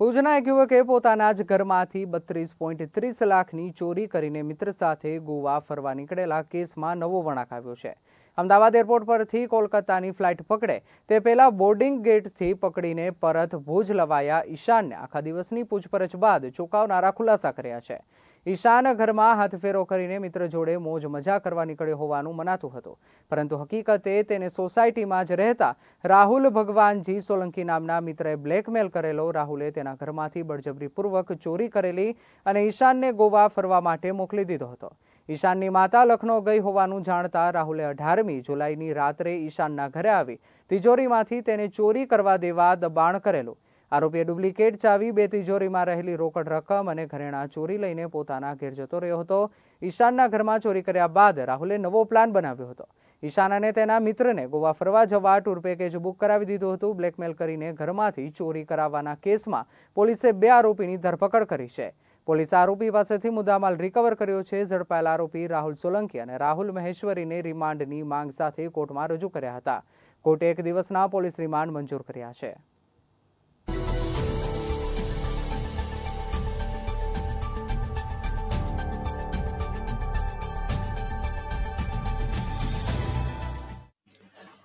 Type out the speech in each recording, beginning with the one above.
ભુજના એક યુવકે પોતાના જ ઘરમાંથી બત્રીસ પોઈન્ટ ત્રીસ લાખની ચોરી કરીને મિત્ર સાથે ગોવા ફરવા નીકળેલા કેસમાં નવો વળાંક આવ્યો છે. અમદાવાદ એરપોર્ટ પરથી કોલકાતાની ફ્લાઇટ પકડે તે પહેલા બોર્ડિંગ ગેટથી પકડીને પરત ભુજ લવાયા ઈશાનને. આખા દિવસની પૂછપરછ બાદ ચોંકાવનારા ખુલાસા કર્યા છે. ઈશાન ઘરમાં હાથફેરો કરીને મિત્ર જોડે મોજ મજા કરવા નીકળ્યો હોવાનું મનાતું હતું. પરંતુ હકીકતે તેને સોસાયટીમાં જ રહેતા રાહુલ ભગવાનજી સોલંકી નામના મિત્રએ બ્લેકમેલ કરેલો રાહુલે તેના ઘરમાંથી બળજબરીપૂર્વક ચોરી કરેલી અને ઈશાનને ગોવા ફરવા માટે મોકલી દીધો હતો. ઈશાનની માતા લખનૌ ગઈ હોવાનું જાણતા રાહુલે અઢારમી જુલાઈની રાત્રે ઈશાનના ઘરે આવી. તિજોરીમાંથી તેને ચોરી કરવા દેવા દબાણ કરેલું. આરોપીએ ડુપ્લિકેટ ચાવી, બે તિજોરીમાં રહેલી રોકડ રકમ અને ઘરેણાં ચોરી લઈને પોતાના ઘેર જતો રહ્યો હતો. ઈશાનના ઘરમાં ચોરી કર્યા બાદ રાહુલે નવો પ્લાન બનાવ્યો હતો. ઈશાન અને તેના મિત્રને ગોવા ફરવા જવા ટૂર પેકેજ બુક કરાવી દીધું હતું. બ્લેકમેલ કરીને ઘરમાંથી ચોરી કરાવવાના કેસમાં પોલીસે બે આરોપીની ધરપકડ કરી છે. પોલીસે આરોપી પાસેથી મુદ્દામાલ રિકવર કર્યો છે. ઝડપાયેલા આરોપી રાહુલ સોલંકી અને રાહુલ મહેશ્વરીને રિમાન્ડની માંગ સાથે કોર્ટમાં રજૂ કર્યા હતા. કોર્ટે એક દિવસના પોલીસ રિમાન્ડ મંજૂર કર્યા છે.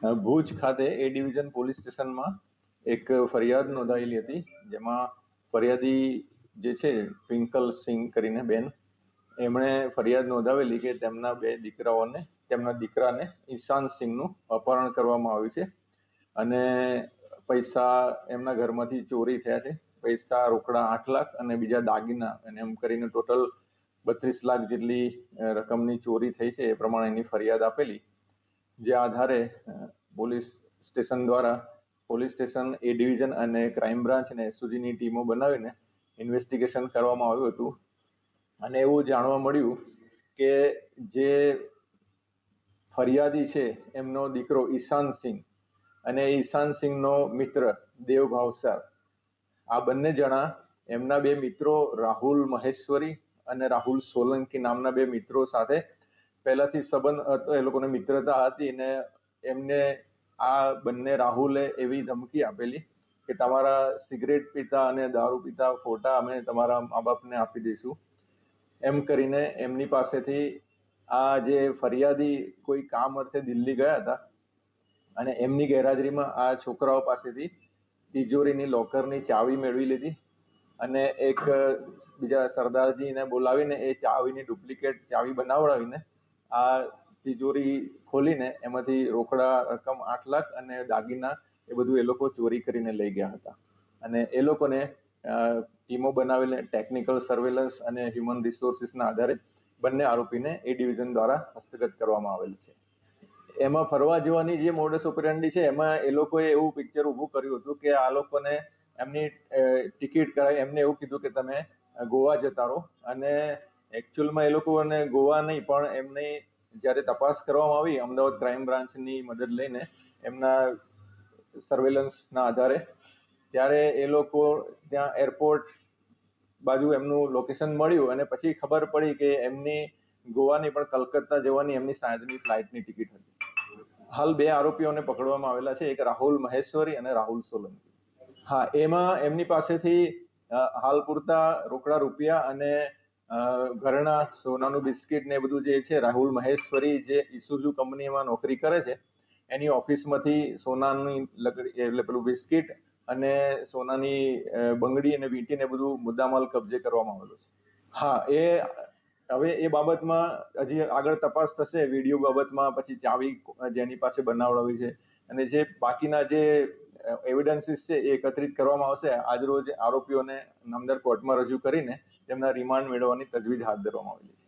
ભુજ ખાતે એ ડિવિઝન પોલીસ સ્ટેશનમાં એક ફરિયાદ નોંધાયેલી હતી, જેમાં ફરિયાદી જે છે ટ્વિંકલ સિંહ કરીને બેન, એમણે ફરિયાદ નોંધાવેલી કે તેમના બે દીકરાઓને, તેમના દીકરાને ઈશાન સિંહનું અપહરણ કરવામાં આવ્યું છે અને પૈસા એમના ઘરમાંથી ચોરી થયા છે. પૈસા રોકડા આઠ લાખ અને બીજા દાગીના અને એમ કરીને ટોટલ બત્રીસ લાખ જેટલી રકમની ચોરી થઈ છે એ પ્રમાણે એની ફરિયાદ આપેલી. જે આધારે પોલીસ સ્ટેશન દ્વારા, પોલીસ સ્ટેશન એ ડિવિઝન અને ક્રાઇમ બ્રાન્ચ અને એસઓજીની ટીમો બનાવીને ઇન્વેસ્ટિગેશન કરવામાં આવ્યું હતું. અને એવું જાણવા મળ્યું કે જે ફરિયાદી છે, એમનો દીકરો ઈશાન સિંહ અને ઈશાન સિંહનો મિત્ર દેવ ભાવસાર. આ બંને જણા એમના બે મિત્રો રાહુલ મહેશ્વરી અને રાહુલ સોલંકી નામના બે મિત્રો સાથે પહેલાથી સંબંધ હતો એ લોકોને મિત્રતા હતી ને એમને આ બંને રાહુલે એવી ધમકી આપેલી કે તમારા સિગરેટ પીતા અને દારૂ પીતા ફોટા અમે તમારા મા બાપને આપી દઈશું. એમ કરીને એમની પાસેથી આ જે ફરિયાદી કોઈ કામ અર્થે દિલ્હી ગયા હતા અને એમની ગેરહાજરીમાં આ છોકરાઓ પાસેથી તિજોરીની લોકરની ચાવી મેળવી લીધી અને એક બીજા સરદારજીને બોલાવીને એ ચાવીની ડુપ્લિકેટ ચાવી બનાવડાવીને આ તિજોરી ખોલીને એમાંથી રોકડા રકમ આઠ લાખ અને દાગીના એ બધું એ લોકો ચોરી કરીને લઈ ગયા હતા. અને એ લોકોને ટીમો બનાવેલ ટેકનિકલ સર્વેલન્સ અને હ્યુમન રિસોર્સિસના આધારે બંને આરોપીને એ ડિવિઝન દ્વારા હસ્તગત કરવામાં આવેલ છે. એમાં ફરવા જવાની જે મોડસ ઓપરેન્ડી છે, એમાં એ લોકોએ એવું પિક્ચર ઊભું કર્યું હતું કે આ લોકોને એમની ટિકિટ કરાવી. એમને એવું કીધું કે તમે ગોવા જતા રહો અને એકચ્યુઅલમાં એ લોકોને ગોવા નહીં, પણ એમની જ્યારે તપાસ કરવામાં આવી, અમદાવાદ ક્રાઇમ બ્રાન્ચની મદદ લઈને એમના સર્વેલન્સના આધારે, ત્યારે એ લોકો ત્યાં એરપોર્ટ બાજુ એમનું લોકેશન મળ્યું અને પછી ખબર પડી કે એમની ગોવાની પણ કલકત્તા જવાની એમની સાંજની ફ્લાઇટની ટિકિટ હતી. હાલ બે આરોપીઓને પકડવામાં આવેલા છે, એક રાહુલ મહેશ્વરી અને રાહુલ સોલંકી. હા, એમાં એમની પાસેથી હાલ પૂરતા રોકડા રૂપિયા અને ઘરેણા સોનાનું બિસ્કિટ ને બધું જે છે, રાહુલ મહેશ્વરી જે ઇસુઝુ કંપનીમાં નોકરી કરે છે, એની ઓફિસમાંથી સોનાની લકડી, એટલે પેલું બિસ્કિટ અને સોનાની બંગડી અને વીંટી ને બધું મુદ્દામાલ કબજે કરવામાં આવેલું છે. હા, એ, હવે એ બાબતમાં હજી આગળ તપાસ થશે, વીડિયો બાબતમાં પછી ચાવી જેની પાસે બનાવડાવી છે અને જે બાકીના જે એવિડન્સીસ છે એ એકત્રિત કરવામાં આવશે. આજરોજ આરોપીઓને નામદાર કોર્ટમાં રજૂ કરીને તેમના રિમાન્ડ મેળવવાની તજવીજ હાથ ધરવામાં આવેલી છે.